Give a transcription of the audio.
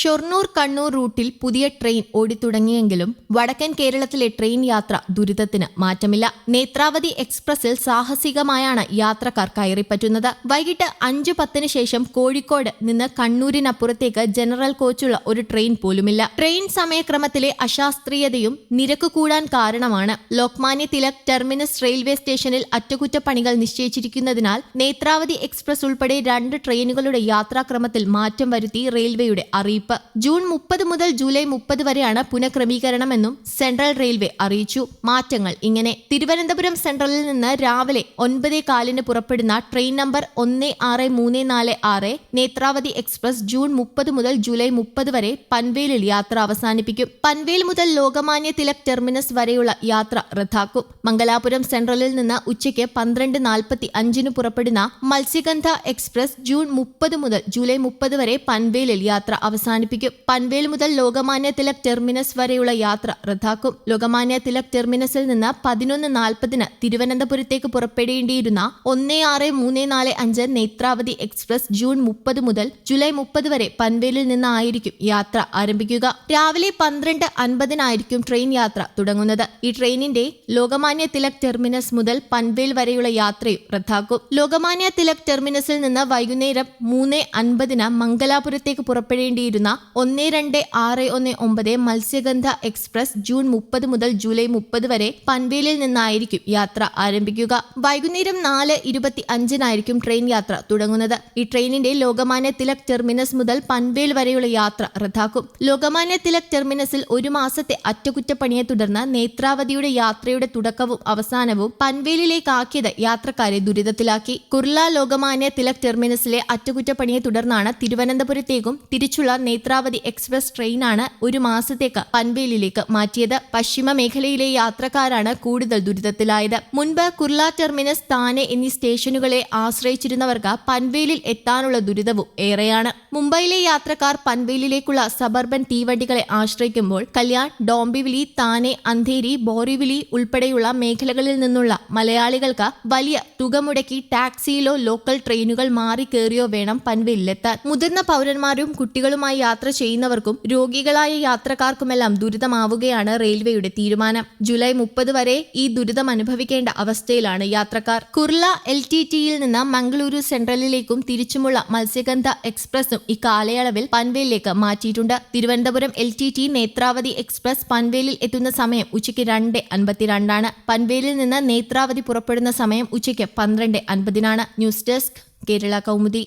ഷൊർണൂർ കണ്ണൂർ റൂട്ടിൽ പുതിയ ട്രെയിൻ ഓടിത്തുടങ്ങിയെങ്കിലും വടക്കൻ കേരളത്തിലെ ട്രെയിൻ യാത്ര ദുരിതത്തിന് മാറ്റമില്ല. നേത്രാവതി എക്സ്പ്രസിൽ സാഹസികമായാണ് യാത്രക്കാർ കയറിപ്പറ്റുന്നത്. വൈകിട്ട് അഞ്ചു പത്തിന് ശേഷം കോഴിക്കോട് നിന്ന് കണ്ണൂരിനപ്പുറത്തേക്ക് ജനറൽ കോച്ചുള്ള ഒരു ട്രെയിൻ പോലുമില്ല. ട്രെയിൻ സമയക്രമത്തിലെ അശാസ്ത്രീയതയും നിരക്ക് കൂടാൻ കാരണമാണ്. ലോക്മാന്യ തിലക് ടെർമിനസ് റെയിൽവേ സ്റ്റേഷനിൽ അറ്റകുറ്റപ്പണികൾ നിശ്ചയിച്ചിരിക്കുന്നതിനാൽ നേത്രാവതി എക്സ്പ്രസ് ഉൾപ്പെടെ രണ്ട് ട്രെയിനുകളുടെ യാത്രാക്രമത്തിൽ മാറ്റം വരുത്തി റെയിൽവേയുടെ അറിയിപ്പ്. ജൂൺ മുപ്പത് മുതൽ ജൂലൈ മുപ്പത് വരെയാണ് പുനഃക്രമീകരണമെന്നും സെൻട്രൽ റെയിൽവേ അറിയിച്ചു. മാറ്റങ്ങൾ ഇങ്ങനെ. തിരുവനന്തപുരം സെൻട്രലിൽ നിന്ന് രാവിലെ ഒൻപതേ കാലിന് പുറപ്പെടുന്ന ട്രെയിൻ നമ്പർ ഒന്ന് ആറ് മൂന്ന് നാല് ആറ് നേത്രാവതി എക്സ്പ്രസ് ജൂൺ മുപ്പത് മുതൽ ജൂലൈ മുപ്പത് വരെ പൻവേലിൽ യാത്ര അവസാനിപ്പിക്കും. പൻവേൽ മുതൽ ലോകമാന്യ തിലക് ടെർമിനസ് വരെയുള്ള യാത്ര റദ്ദാക്കും. മംഗലാപുരം സെൻട്രലിൽ നിന്ന് ഉച്ചയ്ക്ക് പന്ത്രണ്ട് നാൽപ്പത്തി അഞ്ചിന് പുറപ്പെടുന്ന മത്സ്യഗന്ധ എക്സ്പ്രസ് ജൂൺ മുപ്പത് മുതൽ ജൂലൈ മുപ്പത് വരെ പൻവേലിൽ യാത്ര അവസാനിപ്പിക്കും. പൻവേൽ മുതൽ ലോകമാന്യ തിലക് ടെർമിനസ് വരെയുള്ള യാത്ര റദ്ദാക്കും. ലോകമാന്യ തിലക് ടെർമിനസിൽ നിന്ന് പതിനൊന്ന് നാൽപ്പതിന് തിരുവനന്തപുരത്തേക്ക് പുറപ്പെടേണ്ടിയിരുന്ന ഒന്ന് ആറ് മൂന്ന് നാല് അഞ്ച് നേത്രാവതി എക്സ്പ്രസ് ജൂൺ മുപ്പത് മുതൽ ജൂലൈ മുപ്പത് വരെ പൻവേലിൽ നിന്നായിരിക്കും യാത്ര ആരംഭിക്കുക. രാവിലെ പന്ത്രണ്ട് അൻപതിനായിരിക്കും ട്രെയിൻ യാത്ര തുടങ്ങുന്നത്. ഈ ട്രെയിനിന്റെ ലോകമാന്യ തിലക് ടെർമിനസ് മുതൽ പൻവേൽ വരെയുള്ള യാത്രയും റദ്ദാക്കും. ലോകമാന്യ തിലക് ടെർമിനസിൽ നിന്ന് വൈകുന്നേരം മൂന്ന് അൻപതിന് മംഗലാപുരത്തേക്ക് പുറപ്പെടേണ്ടിയിരുന്ന ഒന്ന് രണ്ട് ആറ് ഒന്ന് ഒമ്പത് മത്സ്യഗന്ധ എക്സ്പ്രസ് ജൂൺ മുപ്പത് മുതൽ ജൂലൈ മുപ്പത് വരെ പൻവേലിൽ നിന്നായിരിക്കും യാത്ര ആരംഭിക്കുക. വൈകുന്നേരം നാല് ഇരുപത്തി അഞ്ചിനായിരിക്കും ട്രെയിൻ യാത്ര തുടങ്ങുന്നത്. ഈ ട്രെയിനിന്റെ ലോകമാന്യ തിലക് ടെർമിനസ് മുതൽ പൻവേൽ വരെയുള്ള യാത്ര റദ്ദാക്കും. ലോകമാന്യ തിലക് ടെർമിനസിൽ ഒരു മാസത്തെ അറ്റകുറ്റപ്പണിയെ തുടർന്ന് നേത്രാവതിയുടെ യാത്രയുടെ തുടക്കവും അവസാനവും പൻവേലിലേക്കാക്കിയത് യാത്രക്കാരെ ദുരിതത്തിലാക്കി. കുർല ലോകമാന്യ തിലക് ടെർമിനസിലെ അറ്റകുറ്റപ്പണിയെ തുടർന്നാണ് തിരുവനന്തപുരത്തേക്കും തിരിച്ചുള്ള നേത്രാവതി എക്സ്പ്രസ് ട്രെയിനാണ് ഒരു മാസത്തേക്ക് പൻവേലിലേക്ക് മാറ്റിയത്. പശ്ചിമ മേഖലയിലെ യാത്രക്കാരാണ് കൂടുതൽ ദുരിതത്തിലായത്. മുൻപ് കുർല ടെർമിനസ് താനെ എന്നീ സ്റ്റേഷനുകളെ ആശ്രയിച്ചിരുന്നവർക്ക് പൻവേലിൽ എത്താനുള്ള ദുരിതവും ഏറെയാണ്. മുംബൈയിലെ യാത്രക്കാർ പൻവേലിലേക്കുള്ള സബർബൻ തീവണ്ടികളെ ആശ്രയിക്കുമ്പോൾ കല്യാൺ ഡോംബിവിലി താനെ അന്ധേരി ബോറിവിലി ഉൾപ്പെടെയുള്ള മേഖലകളിൽ നിന്നുള്ള മലയാളികൾക്ക് വലിയ തുക മുടക്കി ടാക്സിയിലോ ലോക്കൽ ട്രെയിനുകൾ മാറി കയറിയോ വേണം പൻവേലിലെത്താൻ. മുതിർന്ന പൗരന്മാരും കുട്ടികളുമായി യാത്ര ചെയ്യുന്നവർക്കും രോഗികളായ യാത്രക്കാർക്കുമെല്ലാം ദുരിതമാവുകയാണ് റെയിൽവേയുടെ തീരുമാനം. ജൂലൈ മുപ്പത് വരെ ഈ ദുരിതം അനുഭവിക്കേണ്ട അവസ്ഥയിലാണ് യാത്രക്കാർ. കുർല എൽ ടി ടിയിൽ നിന്ന് മംഗളൂരു സെൻട്രലിലേക്കും തിരിച്ചുമുള്ള മത്സ്യഗന്ധ എക്സ്പ്രസും ഇക്കാലയളവിൽ പൻവേലിലേക്ക് മാറ്റിയിട്ടുണ്ട്. Thiruvananthapuram L T T Netravati express പൻവേലിൽ എത്തുന്ന സമയം ഉച്ചയ്ക്ക് രണ്ട് അൻപത്തിരണ്ടാണ്. പൻവേലിൽ നിന്ന് നേത്രാവതി പുറപ്പെടുന്ന സമയം ഉച്ചയ്ക്ക് പന്ത്രണ്ട് അൻപതിനാണ്. News desk Kerala Kaumudi.